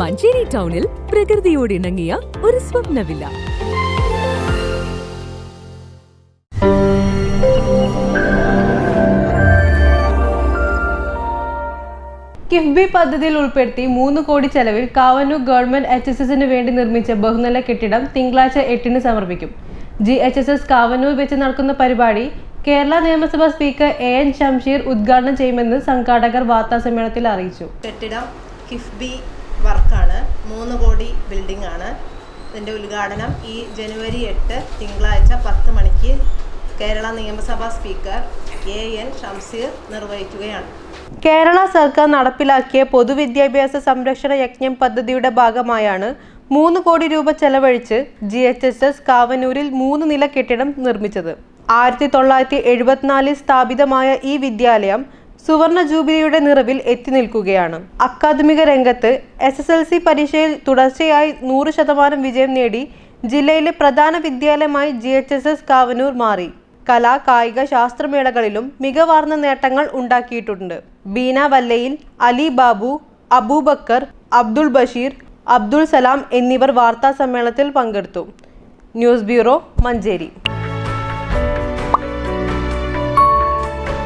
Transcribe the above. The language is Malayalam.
മഞ്ചേരി ടൗണിൽ പ്രകൃതിയോട് ഇണങ്ങിയ ഒരു സ്വപ്നവില്ല. കിഫ്ബി പദ്ധതിയിൽ ഉൾപ്പെടുത്തി മൂന്ന് കോടി ചെലവിൽ കാവന്നൂർ ഗവൺമെന്റ് എച്ച് എസ് എസിന് വേണ്ടി നിർമ്മിച്ച ബഹുനില കെട്ടിടം തിങ്കളാഴ്ച എട്ടിന് സമർപ്പിക്കും. G H S S Kavanur വെച്ച് നടക്കുന്ന പരിപാടി കേരള നിയമസഭാ സ്പീക്കർ എ എൻ ഷംഷീർ ഉദ്ഘാടനം ചെയ്യുമെന്ന് സംഘാടകർ വാർത്താസമ്മേളനത്തിൽ അറിയിച്ചു. കെട്ടിടം കിഫ്ബി വർക്കാണ്. മൂന്ന് കോടി ബിൽഡിംഗ് ആണ് ഇതിന്റെ ഉദ്ഘാടനം ഈ ജനുവരി എട്ട് തിങ്കളാഴ്ച പത്ത് മണിക്ക് കേരള നിയമസഭാ സ്പീക്കർ എ എൻ ഷംസീർ നിർവഹിക്കുകയാണ്. കേരള സർക്കാർ നടപ്പിലാക്കിയ പൊതുവിദ്യാഭ്യാസ സംരക്ഷണ യജ്ഞം പദ്ധതിയുടെ ഭാഗമായാണ് മൂന്ന് കോടി രൂപ ചെലവഴിച്ച് ജി എച്ച് എസ് എസ് കാവനൂരിൽ മൂന്ന് നില കെട്ടിടം നിർമ്മിച്ചത്. ആയിരത്തി തൊള്ളായിരത്തി എഴുപത്തിനാലിൽ സ്ഥാപിതമായ ഈ വിദ്യാലയം സുവർണ ജൂബിലിയുടെ നിറവിൽ എത്തി നിൽക്കുകയാണ്. അക്കാദമിക രംഗത്ത് എസ് എസ് എൽ സി പരീക്ഷയിൽ തുടർച്ചയായി നൂറ് ശതമാനം വിജയം നേടി ജില്ലയിലെ പ്രധാന വിദ്യാലയമായി G H S S Kavanur മാറി. കലാ കായിക ശാസ്ത്രമേളകളിലും മികവാർന്ന നേട്ടങ്ങൾ ഉണ്ടാക്കിയിട്ടുണ്ട്. ബീന വല്ലയിൽ അലി ബാബു അബൂബക്കർ അബ്ദുൾ ബഷീർ അബ്ദുൾ സലാം എന്നിവർ വാർത്താ സമ്മേളനത്തിൽ പങ്കെടുത്തു. News bureau Manjeri.